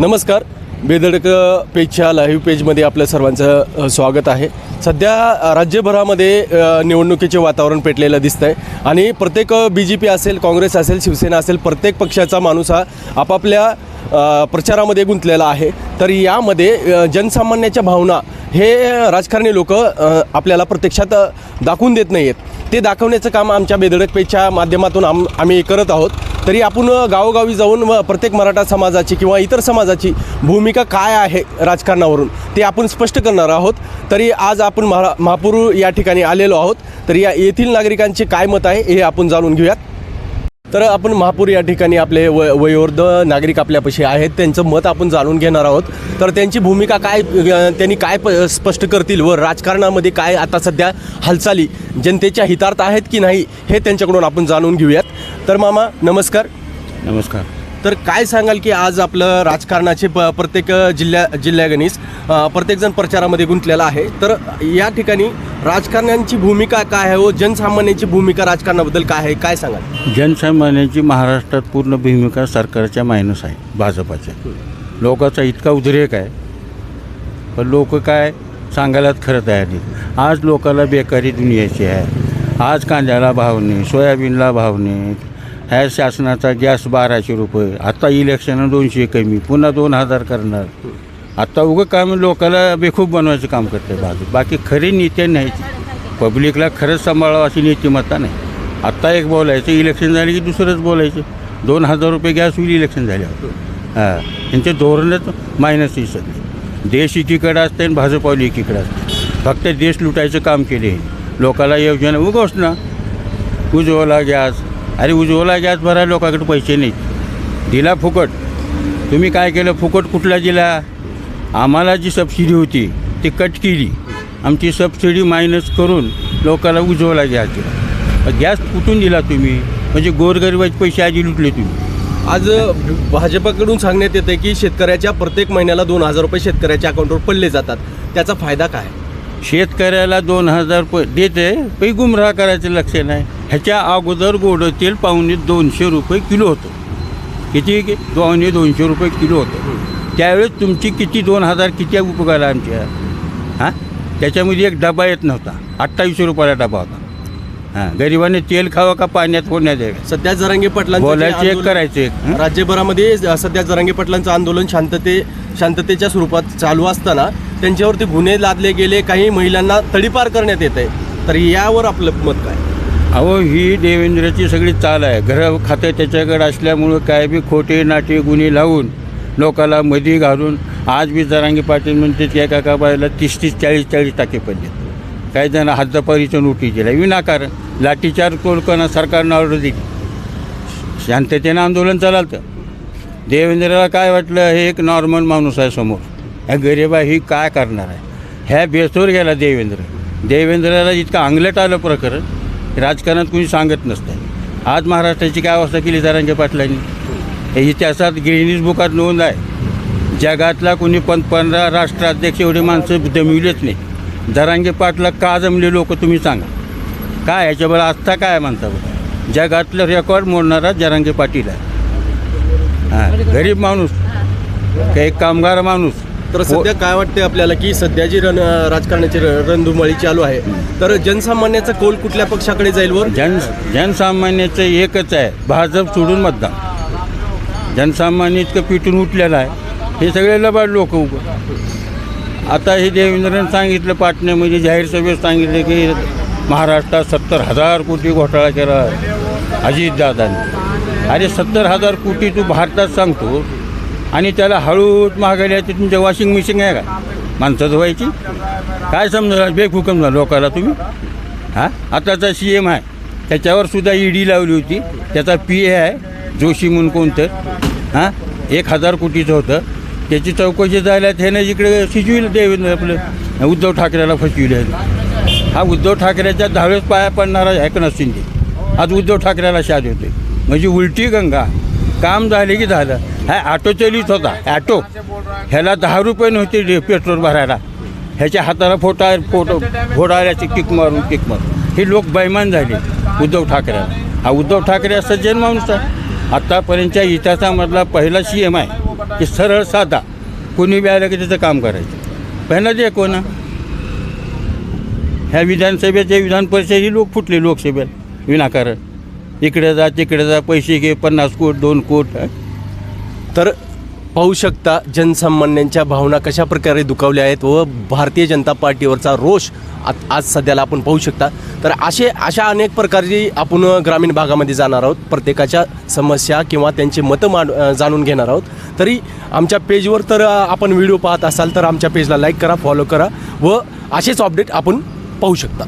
नमस्कार. बेधडक पेजच्या लाईव्ह पेजमध्ये आपल्या सर्वांचं स्वागत आहे. सध्या राज्यभरामध्ये निवडणुकीचे वातावरण पेटलेलं दिसतं आहे आणि प्रत्येक बी जे पी असेल काँग्रेस असेल शिवसेना असेल प्रत्येक पक्षाचा माणूस हा आपापल्या प्रचारामध्ये गुंतलेला आहे. तर यामध्ये जनसामान्याच्या भावना हे राजकारणी लोक आपल्याला प्रत्यक्षात दाखवून देत नाही आहेत ते दाखवण्याचं काम आमच्या बेधडक पेजच्या माध्यमातून आम आम्ही करत आहोत. तरी आपण गावोगावी जाऊन व प्रत्येक मराठा समाजाची किंवा इतर समाजाची भूमिका काय आहे राजकारणावरून ते आपण स्पष्ट करणार आहोत. तरी आज आपण महा महापूर या ठिकाणी आलेलो आहोत. तर या येथील नागरिकांचे काय मत आहे हे आपण जाणून घेऊयात. तर आपण महापूर या ठिकाणी आपले व वयोवृद्ध नागरिक आपल्यापाशी आहेत. त्यांचं मत आपण जाणून घेणार आहोत. तर त्यांची भूमिका काय त्यांनी काय प स्पष्ट करतील व राजकारणामध्ये काय आता सध्या हालचाली जनतेच्या हितार्थ आहेत की नाही हे त्यांच्याकडून आपण जाणून घेऊयात. तर मामा नमस्कार. नमस्कार. तर काय सांगाल की आज आपलं राजकारणाचे प प्रत्येक जिल्ह्या जिल्ह्यागणीस प्रत्येकजण प्रचारामध्ये गुंतलेला आहे. तर या ठिकाणी राजकारण्यांची भूमिका काय आहे व जनसामान्यांची भूमिका राजकारणाबद्दल काय आहे काय सांगाल? जनसामान्यांची महाराष्ट्रात पूर्ण भूमिका सरकारच्या मायनस आहे भाजपाच्या. लोकांचा इतका उद्रेक आहे. पण लोक काय सांगायलाच खरं तयार नाही. आज लोकाला बेकारी दुनियाची आहे. आज कांद्याला भाव नाही सोयाबीनला भाव नाही. ह्या शासनाचा गॅस बाराशे रुपये आता इलेक्शन दोनशे कमी पुन्हा दोन हजार करणार. आता उगं काम लोकाला बेखूब बनवायचं काम करते भाजप बाकी खरी नेते न्यायची. पब्लिकला खरंच सांभाळावं अशी नीतिमत्ता नाही. आत्ता एक बोलायचं इलेक्शन झालं की दुसरंच बोलायचं. दोन हजार रुपये गॅस होईल इलेक्शन झाल्यावर. हां यांचे धोरणच मायनस दिसत देश एकीकडे असते आणि भाजपावली एकीकडे असते फक्त देश लुटायचं काम केले लोकाला योजना उगवच ना. उज्ज्वला गॅस. अरे उज्ज्वला गॅस भरायला लोकांकडे पैसे नाहीत दिला फुकट. तुम्ही काय केलं? फुकट कुठला दिला? आम्हाला जी सबसिडी होती ती कट केली. आमची सबसिडी मायनस करून लोकांना उज्ज्वला गॅस दिला गॅस कुठून दिला तुम्ही? म्हणजे गोरगरिबाचे पैसे आधी लुटले तुम्ही. आज भाजपाकडून सांगण्यात येते की शेतकऱ्याच्या प्रत्येक महिन्याला दोन हजार रुपये शेतकऱ्याच्या अकाउंटवर पडले जातात. त्याचा फायदा काय? शेतकऱ्याला दोन हजार प देते पै गुमराह करायचं लक्ष नाही. ह्याच्या अगोदर गोडं तेल पावणे दोनशे रुपये किलो होतं. किती पावणे दोनशे रुपये किलो होतं. त्यावेळेस तुमची किती दोन हजार किती उपकार आमच्या? हां? त्याच्यामध्ये एक डबा येत नव्हता. अठ्ठावीसशे रुपयाला डबा होता. हां गरिबाने तेल खावं का पाण्यात होण्यात यावे सध्या जरांगे पाटलांचं जे बोलायचं एक करायचं एक? राज्यभरामध्ये सध्या जरांगे पाटलांचं आंदोलन शांतते शांततेच्या स्वरूपात चालू असताना त्यांच्यावरती गुन्हे लादले गेले. काही महिलांना तडीपार करण्यात येत आहे तर यावर आपलं मत काय? अहो ही देवेंद्रची सगळी चाल आहे. घर खातं त्याच्याकडे असल्यामुळं काय बी खोटे नाटे गुन्हे लावून लोकाला मधी घालून आज बी जरांगी पाटील म्हणते त्या एका बायला तीस तीस चाळीस चाळीस टाके पडले काही जण हद्दपारीचं नोटीस दिला विनाकारण लाठीचार कोलकाना सरकारनं ऑर्डर दिली. शांततेनं आंदोलन चालतं. देवेंद्रला काय वाटलं? हे एक नॉर्मल माणूस आहे समोर. ह्या गरिबा ही काय करणार आहे? ह्या बेसवर गेला देवेंद्र. देवेंद्राला इतकं अंगलट आलं प्रकरण. राजकारणात कुणी सांगत नसतं. आज महाराष्ट्राची काय अवस्था केली जरांगे पाटलांनी? इतिहासात गिनीज बुकात नोंद आहे. जगातला कुणी पण पंधरा राष्ट्राध्यक्ष एवढे माणसं जमविलेच नाही. जरांगे पाटला का जमले लोक तुम्ही सांगा. काय याच्याबरोबर आस्था काय म्हणता बरं? जगातलं रेकॉर्ड मोडणारा जरांगे पाटील आहे. हां गरीब माणूस. का एक कामगार माणूस. तर सध्या काय वाटते आपल्याला की सध्या जी रण राजकारणाची रणधुमाळी चालू आहे तर जनसामान्याचा कौल कुठल्या पक्षाकडे जाईल वर? जन जनसामान्याचं एकच आहे भाजप सोडून मतदान. जनसामान्य इतकं पिटून उठलेलं आहे हे सगळे लबाड लोक उभं. आता हे देवेंद्रनं सांगितलं पाटण्यामध्ये जाहीर सभेत सांगितलं की महाराष्ट्रात सत्तर हजार कोटी घोटाळा केला अजितदादांनी. अरे सत्तर हजार कोटी तू भारतात सांगतो आणि त्याला हळूच महागायला ते तुमच्या वॉशिंग मशीन आहे का? माणसं धुवायची काय समजा बेफुकम झालं लोकाला तुम्ही? हां? आताचा सी एम आहे. त्याच्यावर सुद्धा ईडी लावली होती. त्याचा पी ए आहे. जोशी म्हणून कोणतं? हां? एक हजार कोटीचं होतं. त्याची चौकशी झाल्या त्यानं इकडे शिजविलं देवेंद्र आपलं. उद्धव ठाकरेला फसविलं हा उद्धव ठाकरेच्या दहावेच पाया पडणारा एकनाथ शिंदे आज उद्धव ठाकरेला शाद होते म्हणजे उलटी गंगा. काम झाले की झालं. हा ॲटो चलित होता ॲटो ह्याला दहा रुपये नव्हते पेट्रोल भरायला. ह्याच्या हाताला फोटा फोटो फोडाऱ्याची किक मारून किक मारून. हे लोक बैमान झाले उद्धव ठाकरेला हा उद्धव ठाकरे असा सज्जन माणूस आहे. आत्तापर्यंतच्या इतिहासामधला पहिला सी एम आहे की सरळ साधा. कोणी बी आलं की त्याचं काम करायचं. पहिला जे कोण ह्या विधानसभेच्या विधान परिषद ही लोक फुटले लोकसभेत. विनाकारण. इकडे जा तिकडे जा पैसे घे पन्नास कोट दोन कोट तर पाहू शकता जनसामान्यांच्या भावना कशा प्रकारे दुखावल्या आहेत व भारतीय जनता पार्टीवरचा रोष आज सध्याला आपण पाहू शकता. तर असे अशा अनेक प्रकारची आपण ग्रामीण भागामध्ये जाणार आहोत. प्रत्येकाच्या समस्या किंवा त्यांची मतं मांड जाणून घेणार आहोत. तरी आमच्या पेजवर तर आपण व्हिडिओ पाहत असाल तर आमच्या पेजला लाईक करा फॉलो करा व असेच अपडेट आपण पाहू शकता.